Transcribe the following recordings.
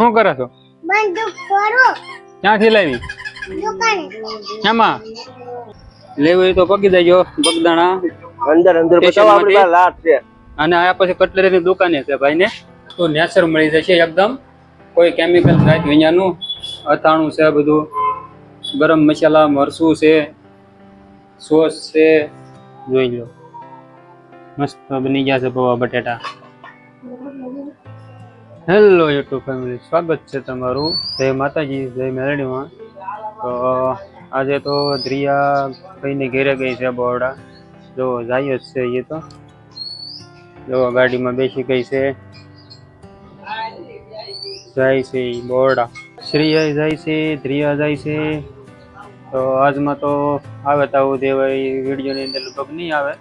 શું કરે છો? ક્યાંથી લાવી? દુકાને. એમાં લેવું હોય તો પગી દેજો બગદાણા. અંદર અંદર બતાવો આપણી લાટ છે. અને આ પછી કટલેરીની દુકાને છે ભાઈને. તો નેચર મળી જશે એકદમ. કોઈ કેમિકલ થાય વિનાનું અથાણું છે બધું. ગરમ મસાલા મરચું છે સોસ છે. જોઈ લો. મસ્ત બની ગયા છે પૌવા બટેટા. હેલો યુટ્યુબ ફેમિલી સ્વાગત છે તમારું. જય માતાજી, જય મેલડીમાં તો, આજે તો ધ્રિયા ભાઈને ઘેરે ગઈ છે બોરડા જો, જાય જ છે એ તો. જો, ગાડીમાં બેસી ગઈ છે. જાય છે બોરડા શ્રીયા જાય છે ધ્રિયા જાય છે. તો, આજમાં તો આવે તાવું દેવાય વિડીયોની અંદર લગભગ નહીં આવે.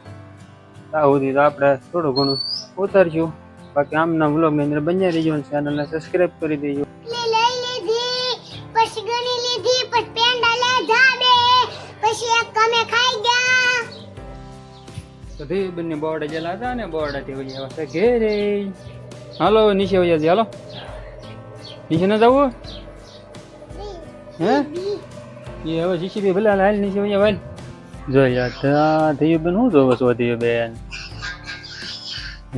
તાવું તો આપણે થોડું ઘણું ઉતારશું. બાકી આમના વ્લોગની અંદર બન્યા રહીજો અને ચેનલને સબસ્ક્રાઇબ કરી દેજો. લઈ લીધી પછી ગણી લીધી પછી પેંડા લે જાબે પછી એક તમે ખાઈ ગયા. તો ધીરે બંને બોર્ડ જેલા હતા ને બોર્ડ હતી વળી ઘેરે. હાલો નીચે જઈએ હાલો. નીચે ન જવું હે? એ હવે જીસીબી ભલે હાલ નીચે વયા વાલ જો યાર બેન શું જોવો છો ધીયું બેન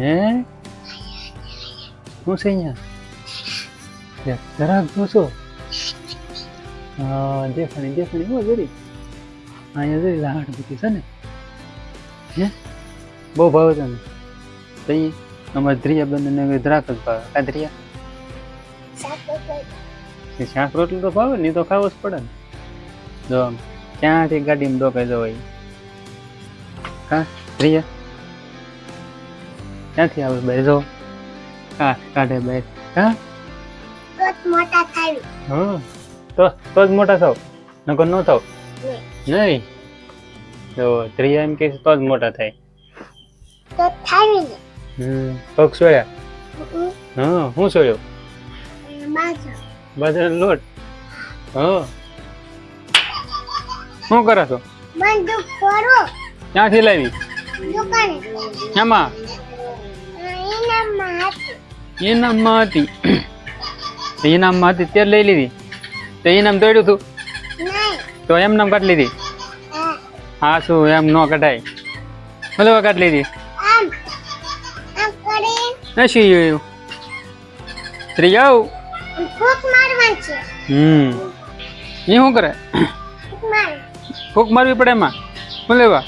હે? શું છે અહીંયા જરાક જોશો દેખાણી દેખાણી બહુ જરી અહીંયા જરી લાડ બધી છે ને હે બહુ ભાવે તને તઈ અમારે ધ્રિયા બંને દ્રાક જ ભાવે આ ધ્રિયા શાક રોટલી તો ભાવે ને તો ખાવો જ પડે ને જો ક્યાંથી ગાડીમાં ડોકાઈ જવાય હા ધ્રિયા ક્યાંથી આવે ભાઈ જો કાઢે ભાઈ હા? મોટા થાય. હા તો તો જ મોટા થાવ? નકર ન થાવ? નહીં. તો ત્રીજા એમ કે તો જ મોટા થાય. તો થાય ને હમ. પગ સોળ્યા હા હું સોળ્યો બાજુ બાજરાનો લોટ? હા શું કરો છો? ક્યાંથી લાવી? દુકાને. એમાં ઇનામમાં હતી ઇનામમાં હતી તો ઇનામમાં હતી તે લઈ લીધી તો ઇનામ દોડ્યું હતું નહીં તો એમ નામ કાઢી લીધી હા હા શું એમ ન કઢાય ભલે કાઢી લીધી આમ આમ કરી નથી જોયું ત્રી જાવ ફૂક મારવાનું છે હમ એ શું કરે ફૂક માર ફૂક મારવી પડે એમાં શું લેવા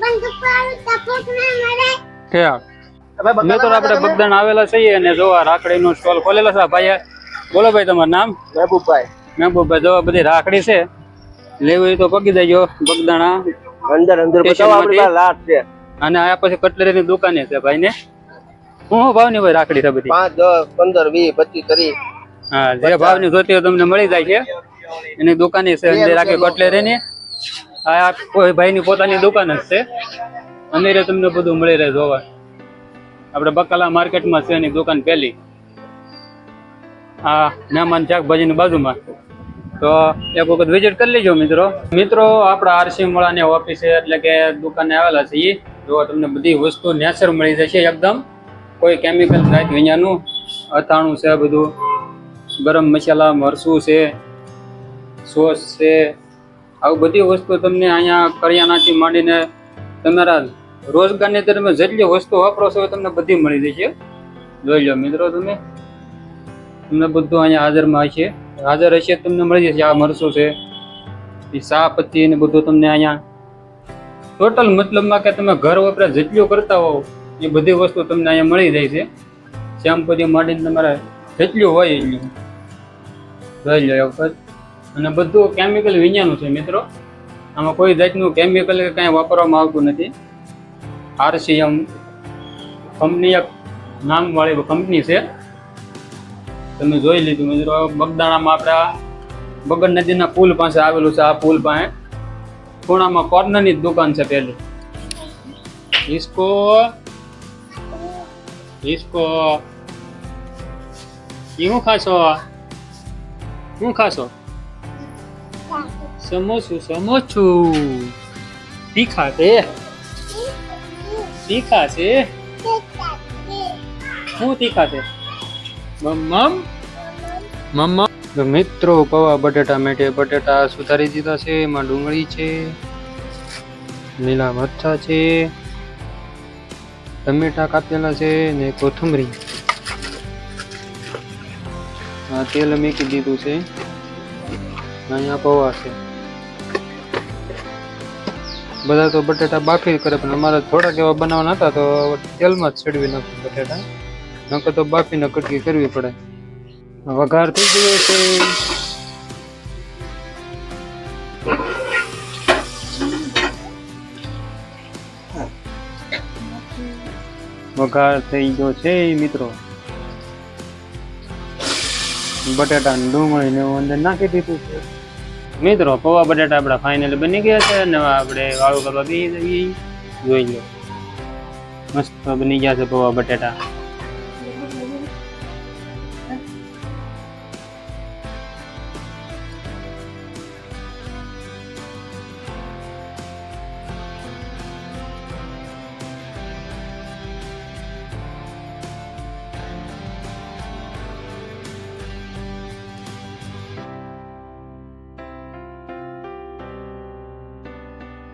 બંદૂક ફોડો તો ફૂક ના મારે ઠેક મિત્રો આપણે બગદાણ આવેલા છીએ અને જો આ રાખડીનો સ્ટોલ ખોલેલો છે ભાઈ બોલો ભાઈ તમારું નામ? મહેબૂબભાઈ. મહેબૂબભાઈ જો બધી રાખડી છે લેવી તો પગી દેજો બગદાણા અંદર અંદર લાટ છે. અને આ પછી કટલેરીની દુકાને છે ભાઈને. શું ભાવ ભાવની ભાઈ રાખડી છે બધી? પાંચ દસ પંદર વીસ પચીસ ત્રીસ. હા જે ભાવની જોતી હોય તમને મળી જાય છે. એની દુકાને છે અંદર કટલેરી ની આ કોઈ ભાઈ ની પોતાની દુકાન જ છે. અમીરે તમને બધું મળી રહે જોવા. આપણે બકાલા માર્કેટમાં છે એની દુકાન પહેલી. આ મહેમાન શાકભાજીની બાજુમાં. તો એક વખત વિઝિટ કરી લેજો મિત્રો. મિત્રો, આપણા આરસી મોળાની ઓફિસે એટલે કે દુકાને આવેલા છે એ જો તમને બધી વસ્તુ નેચર મળી જશે એકદમ. કોઈ કેમિકલ રાખ વિનાનું અથાણું છે બધું. ગરમ મસાલા મરસું છે, સોસ છે. આવું બધી વસ્તુ તમને અહીંયા કરિયાણાથી માંડીને તમારા રોજગારની અંદર તમે જેટલી વસ્તુ વાપરો છો તમને બધી મળી જશે જોઈ લો મિત્રો તમે. તમને બધું અહીંયા હાજરમાં હશે. હાજર હશે તમને મળી જશે. આ મરચું છે એ ચા પત્તી ને બધું તમને અહીંયા. ટોટલ મતલબમાં કે તમે ઘર વપરાશ જેટલું કરતા હોવ, એ બધી વસ્તુ તમને અહીંયા મળી જાય છે. શેમ્પૂથી માંડીને તમારે જેટલું હોય એટલું. જોઈ લો વખત. અને બધું કેમિકલ વિજ્ઞાનું છે મિત્રો. આમાં કોઈ જાતનું કેમિકલ કે કાંઈ વાપરવામાં આવતું નથી. આરસીએમ કંપની એક નામવાળી કંપની છે. તમે જોઈ લીધું મિત્રો, બગદાણામાં આપણા બગડ નદીના પુલ પાસે આવેલું છે આ પુલ પાસે. ખૂણામાં કોર્નરની જ દુકાન છે પેલી. હિસ્કો હિસ્કો. હું ખાશો? હું ખાશો? સમોસું સમોસું. તીખા છે તીખા છે? શું તીખા છે? મમ મમ મિત્રો, પૌવા, બટેટા મેટે બટેટા સુધારી દીધા છે, એમાં ડુંગળી છે, લીલા મરચા છે, ટમેટા કાપેલા છે ને કોથમરી. તેલ મૂકી દીધું છે. અહીંયા પૌવા છે. બધા તો બટેટા બાફી કરે, પણ અમારે થોડાક એવા બનાવવાના હતા તો તેલમાં જ ચડવી નાખ્યું બટેટા. નકર તો બાફીને કટકી કરવી પડે. વઘાર થઈ ગયો છે. વઘાર થઈ ગયો છે મિત્રો. બટેટા ડુંગળી ને અંદર નાખી દીધું છે. મિત્રો, પૌવા બટાટા આપણા ફાઇનલ બની ગયા છે અને આપણે વાળું કરવા બી જોઈ લો. મસ્ત બની ગયા છે પૌવા બટાટા.